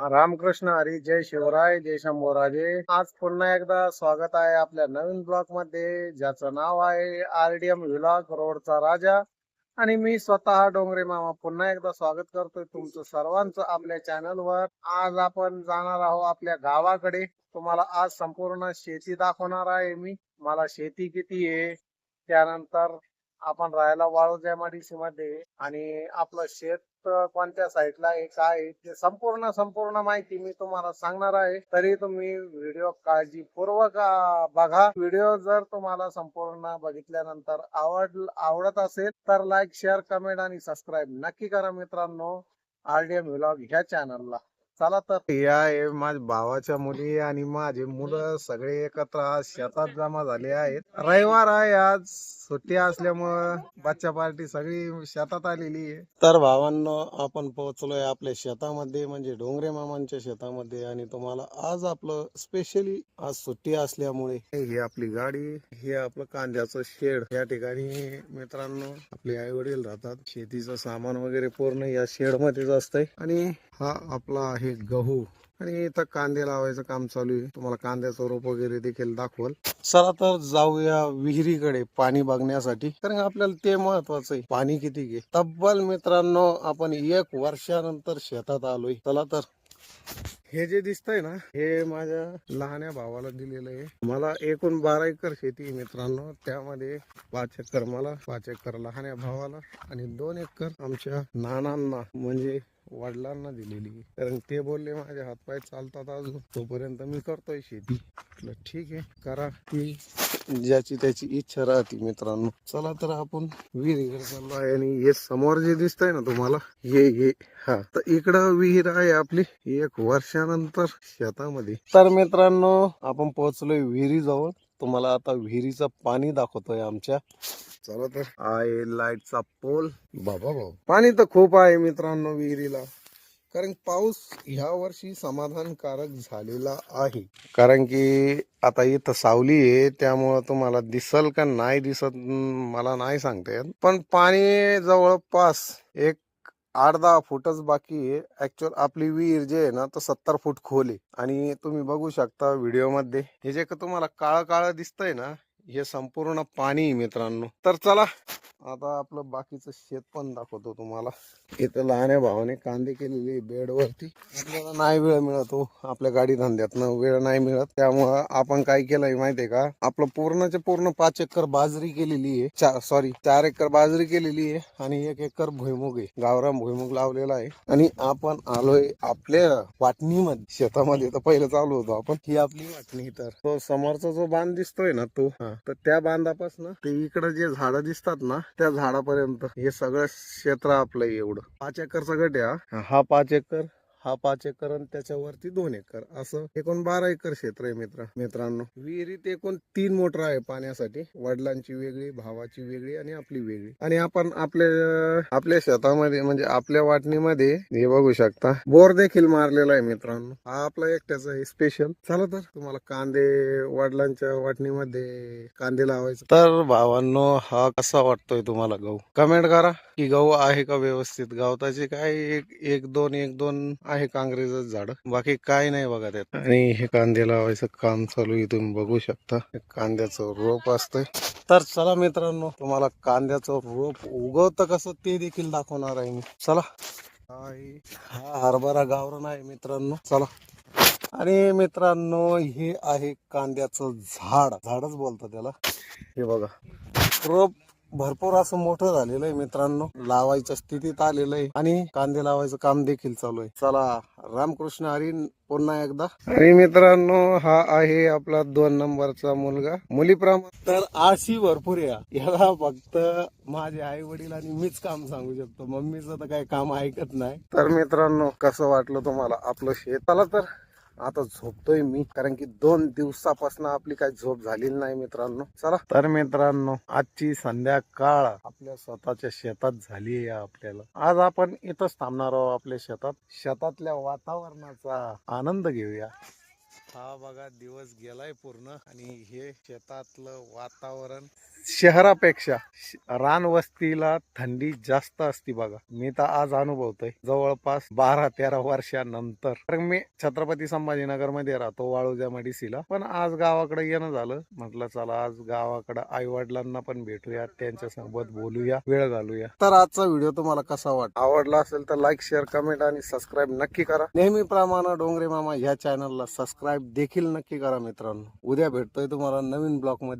रामकृष्ण हरी जय शिवराय जय शंभूराजे. आज पुन्हा एकदा स्वागत आहे आपल्या नवीन ब्लॉगमध्ये ज्याचं नाव आहे आर डी एम व्लॉग रोडचा राजा. आणि मी स्वतः डोंगरे मामा पुन्हा एकदा स्वागत करतोय तुमचं सर्वांचं आपल्या चॅनल वर आज आपण जाणार आहोत आपल्या गावाकडे. तुम्हाला आज संपूर्ण शेती दाखवणार आहे मी. मला शेती किती आहे त्यानंतर आपण राहायला वाळूज एमआयडीसी मध्ये आणि आपलं शेत कोणत्या साईटला आहे काय आहे ते संपूर्ण संपूर्ण माहिती मी तुम्हाला सांगणार आहे. तरी तुम्ही व्हिडिओ काळजीपूर्वक बघा. व्हिडिओ जर तुम्हाला संपूर्ण बघितल्यानंतर आवड आवडत असेल तर लाईक शेअर कमेंट आणि सबस्क्राईब नक्की करा मित्रांनो. आरडीएम व्लॉग ह्या चॅनलला चला तर. या आहे माझ्या भावाच्या मुली आणि माझे मुलं सगळे एकत्र आज शेतात जमा झाले आहेत. रविवार आहे आज सुट्टी असल्यामुळं बच्चा पार्टी सगळी शेतात आलेली आहे. तर भावांनो आपण पोहोचलोय आपल्या शेतामध्ये म्हणजे डोंगरे मामांच्या शेतामध्ये. आणि तुम्हाला आज आपलं स्पेशली आज सुट्टी असल्यामुळे. ही आपली गाडी हे आपलं कांद्याचं शेड. या ठिकाणी मित्रांनो आपले आई वडील राहतात. शेतीचं सामान वगैरे पूर्ण या शेड मध्येच असतंय. आणि हा आपला आहे गहू. आणि इथं कांदे लावायचं काम चालू आहे. तुम्हाला कांद्याचं रोप वगैरे देखील दाखवल. चला तर जाऊया विहिरीकडे पाणी बघण्यासाठी. कारण आपल्याला ते महत्वाचं आहे. पाणी किती घे. तब्बल मित्रांनो आपण एक वर्षानंतर शेतात आलोय. चला तर. हे जे दिसतंय ना हे माझ्या लहान्या भावाला दिलेलं आहे. मला एकूण बारा एकर शेती आहे मित्रांनो. त्यामध्ये पाच एकर मला पाच एकर लहान्या भावाला आणि दोन एकर आमच्या नानांना. म्हणजे वडिलांना दिलेली. कारण ते बोलले माझे हातपाय चालतात अजून. तोपर्यंत मी करतोय शेती. म्हटलं ठीक आहे करा. ती ज्याची त्याची इच्छा राहते मित्रांनो. चला तर आपण विहिरीकडे चाललो आहे आणि हे समोर जे दिसतंय ना तुम्हाला हे हे हा. तर इकडं विहीर आहे आपली एक वर्षानंतर शेतामध्ये. तर मित्रांनो आपण पोहोचलोय विहिरी जवळ तुम्हाला आता विहिरीचं पाणी दाखवतोय आमच्या. चला तर आहे लाईटचा पोल. बाबा बाबा. पाणी तर खूप आहे मित्रांनो विहिरीला. कारण पाऊस ह्या वर्षी समाधानकारक झालेला आहे. कारण की आता इथं सावली आहे त्यामुळं तुम्हाला दिसल का नाही दिसत मला नाही सांगता येत. पण पाणी जवळपास एक आठ दहा फुटच बाकी आहे. ऍक्च्युअल आपली विहीर जे आहे ना तो सत्तर फूट खोल आहे. आणि तुम्ही बघू शकता व्हिडिओमध्ये. हे जे का तुम्हाला काळं काळं दिसतंय ना हे संपूर्ण पाणी मित्रांनो. तर चला आता आपलं बाकीचं शेत पण दाखवतो तुम्हाला. इथं लहान्या भावाने कांदे केलेले बेड वरती आपल्याला नाही वेळ मिळत हो आपल्या गाडी धंद्यातनं वेळ नाही मिळत. त्यामुळं आपण काय केलंय माहितीये का? आपलं पूर्णचे पूर्ण पाच एकर बाजरी केलेली आहे. चार सॉरी चार एकर बाजरी केलेली आहे आणि एक एकर भुईमुग आहे. गावरान भुईमुग लावलेला आहे. आणि आपण आलोय आपल्या वाटणीमध्ये. शेतामध्ये तर पहिलं चालू होतो आपण. ही आपली वाटणी तर. तो समोरचा जो बांध दिसतोय ना तो हा, तर त्या बांधापासून ते इकडे जे झाडं दिसतात ना त्या झाडापर्यंत हे सगळं क्षेत्र आपलं एवढं. पाच एकरचा गट आहे हा पाच एकर हा पाच एकर आणि त्याच्यावरती दोन एकर. असं एकूण बारा एकर क्षेत्र आहे मित्र मित्रांनो. विहिरीत एकूण तीन मोटर आहे पाण्यासाठी. वडिलांची वेगळी भावाची वेगळी आणि आपली वेगळी. आणि आपण आपल्या आपल्या शेतामध्ये म्हणजे आपल्या वाटणीमध्ये हे बघू शकता बोर देखील मारलेला आहे मित्रांनो. हा आपला एकट्याचा आहे स्पेशल चला तर तुम्हाला कांदे वडिलांच्या वाटणीमध्ये कांदे लावायचे. तर भावांनो हा कसा वाटतोय तुम्हाला गहू? कमेंट करा की गहू आहे का व्यवस्थित? गवताचे काय एक एक दोन एक दोन आहे काँग्रेसच झाड. बाकी काय नाही बघा त्यात. आणि हे कांदे लावायचं काम चालू आहे तुम्ही बघू शकता. कांद्याचं रोप असतंय. तर चला मित्रांनो तुम्हाला कांद्याचं रोप उगवतं कसं ते देखील दाखवणार आहे मी. चला. हा हरभरा गावरण आहे मित्रांनो. चला. आणि मित्रांनो हे आहे कांद्याचं झाड. झाडच बोलतं त्याला. हे बघा. रोप भरपूर असं मोठं झालेलं आहे मित्रांनो. लावायच्या स्थितीत आलेलं आहे आणि कांदे लावायचं काम देखील चालू आहे चला रामकृष्ण हरी पुन्हा एकदा. आणि मित्रांनो हा आहे आपला दोन नंबरचा मुलगा. मुलीप्रमाणे तर आळशी भरपूर या याला फक्त माझे आई वडील आणि मीच काम सांगू शकतो. मम्मीचं तर काही काम ऐकत नाही. तर मित्रांनो कसं वाटलं तुम्हाला आपलं शेताला तर. आता झोपतोय मी कारण की दोन दिवसापासून आपली काही झोप झालेली नाही मित्रांनो. चला. तर मित्रांनो आजची संध्याकाळ आपल्या स्वतःच्या शेतात झाली आहे आपल्याला. आज आपण इथंच थांबणार आहोत आपल्या शेतात. शेतातल्या वातावरणाचा आनंद घेऊया. हा बघा दिवस गेलाय पूर्ण आणि हे शेतातलं वातावरण शहरापेक्षा रान वस्तीला थंडी जास्त असती बघा. मी तर आज अनुभवतोय. जवळपास बारा तेरा वर्षानंतर. कारण मी छत्रपती संभाजीनगरमध्ये राहतो वाळूजा मडीसीला. पण आज गावाकडे येणं झालं. म्हटलं चला आज गावाकडे आई वडिलांना पण भेटूया. त्यांच्यासोबत बोलूया. वेळ घालूया. तर आजचा व्हिडिओ तुम्हाला कसा वाट आवडला असेल तर लाईक शेअर कमेंट आणि सबस्क्राईब नक्की करा. नेहमीप्रमाणे डोंगरे मामा ह्या चॅनलला सबस्क्राईब देखील नक्की करा मित्रांनो. उद्या भेटतोय तुम्हाला नवीन ब्लॉगमध्ये